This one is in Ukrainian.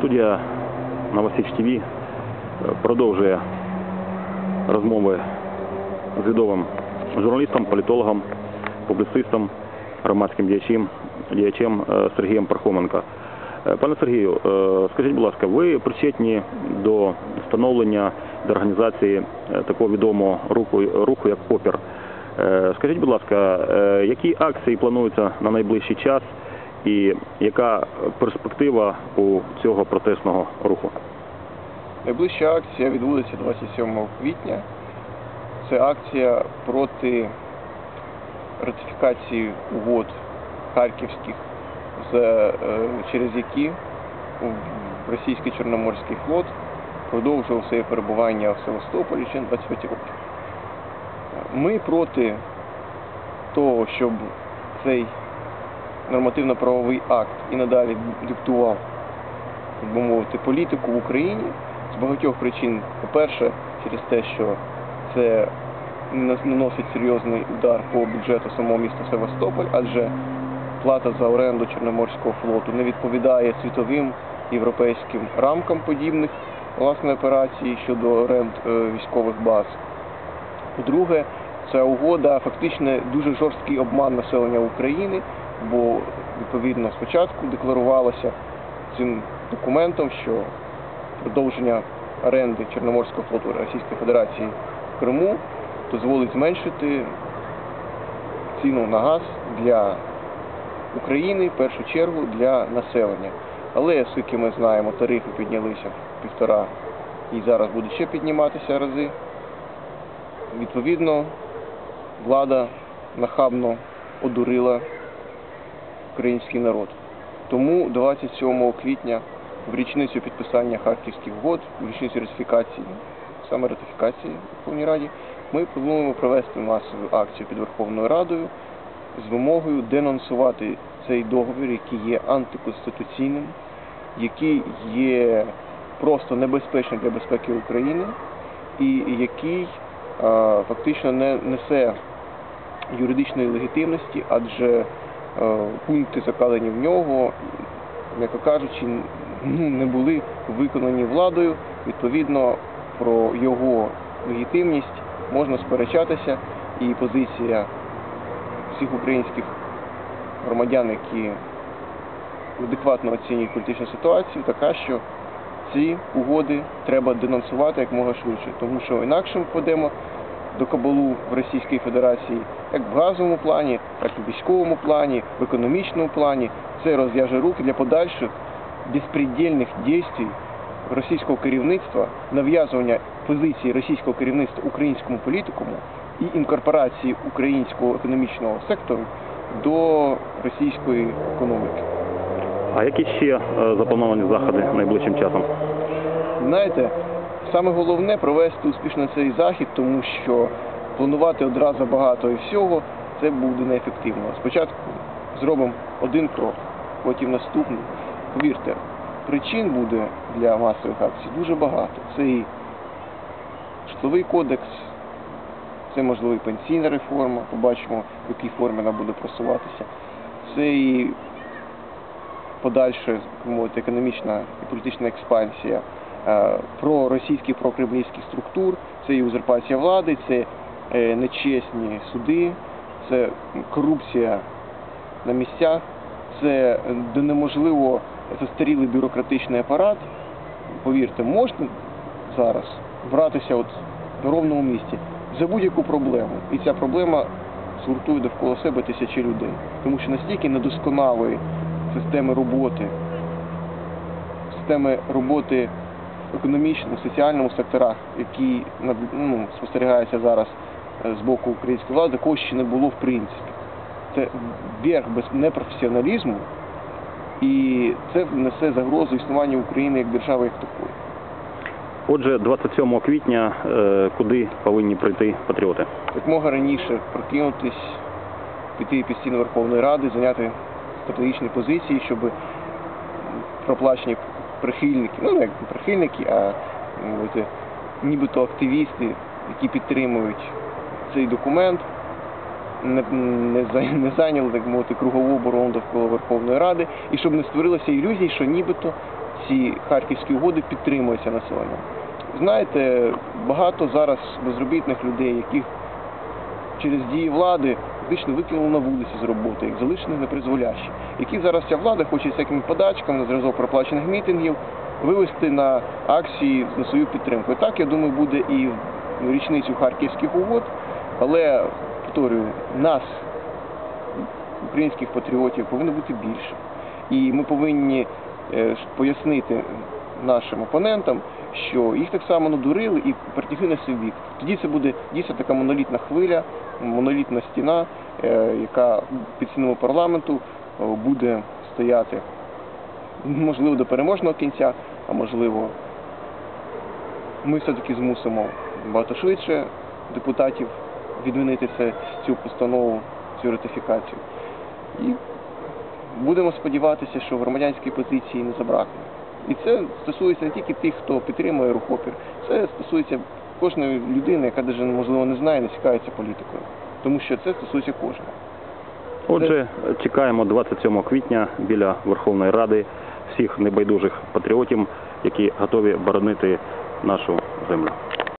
Студія Новосіч ТВ продовжує розмови з відомим журналістом, політологом, публіцистом, громадським діячем, діячем е, Сергієм Пархоменко. Е, Пане Сергію, е, скажіть, будь ласка, ви причетні до встановлення до організації такого відомого руху, руху як Попір. Скажіть, будь ласка, які акції плануються на найближчий час і яка перспектива у цього протестного руху? Найближча акція відбудеться 27 квітня. Це акція проти ратифікації угод харківських, е, через які російський Чорноморський флот продовжував своє перебування в Севастополі ще 25 років. Ми проти того, щоб цей нормативно-правовий акт і надалі диктував так би мовити, політику в Україні з багатьох причин. По-перше, через те, що це нанос- наносить серйозний удар по бюджету самого міста Севастополь, адже плата за оренду Чорноморського флоту не відповідає світовим європейським рамкам подібних власне операцій щодооренд е, військових баз. По-друге, ця угода фактично дуже жорсткий обман населення України, бо відповідно спочатку декларувалося цим документом, що продовження оренди Чорноморського флоту Російської Федерації в Криму дозволить зменшити ціну на газ для України, в першу чергу для населення. Але, оскільки ми знаємо, тарифи піднялися в півтора і зараз будуть ще підніматися рази, відповідно, влада нахабно одурила український народ. Тому 27 квітня в річницю підписання Харківських угод, в річницю ратифікації, саме ратифікації в Верховній Раді, ми плануємо провести масову акцію під Верховною Радою з вимогою денонсувати цей договір, який є антиконституційним, який є просто небезпечним для безпеки України і який а, фактично не несе юридичної легітимності, адже пункти закладені в нього, м'яко кажучи, ну, не були виконані владою. Відповідно, про його легітимність можна сперечатися, і позиція всіх українських громадян, які адекватно оцінюють політичну ситуацію, така, що ці угоди треба денонсувати як можна швидше, тому що інакше ми впадемо до кабалу в Російській Федерації як в газовому плані, так і в військовому плані, в економічному плані. Це розв'яже руки для подальших безпредельних дій російського керівництва, нав'язування позиції російського керівництва українському політикуму і інкорпорації українського економічного сектору до російської економіки. А які ще е, заплановані заходи найближчим часом? Знаєте, саме головне провести успішно цей захід, тому що планувати одразу багато і всього це буде неефективно. Спочатку зробимо один крок, потім наступний. Повірте, причин буде для масових акцій дуже багато. Це і житловий кодекс, це можливо і пенсійна реформа, побачимо, в якій формі вона буде просуватися. Це і подальша мовити, економічна і політична експансія проросійських, прокремлівських структур, це і узурпація влади, це е, нечесні суди, це корупція на місцях, це е, де неможливо застарілий бюрократичний апарат. Повірте, можна зараз братися от на ровному місці за будь-яку проблему. І ця проблема згуртує довкола себе тисячі людей. Тому що настільки недосконалої системи роботи, системи роботи в економічному, соціальному секторах, які ну, спостерігаються зараз е, з боку української влади, такого ще не було в принципі. Це верх без непрофесіоналізму, і це несе загрозу існуванню України як держави як такої. Отже, 27 квітня е, куди повинні прийти патріоти? як мога раніше прокинутись, піти під стіни Верховної Ради, зайняти стратегічні позиції, щоб проплачені прихильники, ну не як прихильники, а мовити, нібито активісти, які підтримують цей документ, не, не, не зайняли так мовити кругову оборону довкола Верховної Ради, і щоб не створилося ілюзій, що нібито ці харківські угоди підтримуються населенням. Знаєте, багато зараз безробітних людей, яких через дії влади фактично викинули на вулиці з роботи, як залишені непризволящі, які зараз ця влада хоче всякими подачками на зразок проплачених мітингів вивести на акції на свою підтримку. І так, я думаю, буде і річницю харківських угод, але повторюю, нас, українських патріотів, повинно бути більше. І ми повинні е, пояснити нашим опонентам, що їх так само надурили і притягли на свій бік. Тоді це буде дійсно така монолітна хвиля, монолітна стіна, е, яка під стінами парламенту е, буде стояти можливо до переможного кінця, а можливо ми все-таки змусимо багато швидше депутатів відмінити це, цю постанову, цю ратифікацію. І будемо сподіватися, що громадянської позиції не забракне. І це стосується не тільки тих, хто підтримує рух опір, це стосується кожної людини, яка навіть можливо не знає, не цікавиться політикою. Тому що це стосується кожного. Отже, чекаємо 27 квітня біля Верховної Ради всіх небайдужих патріотів, які готові боронити нашу землю.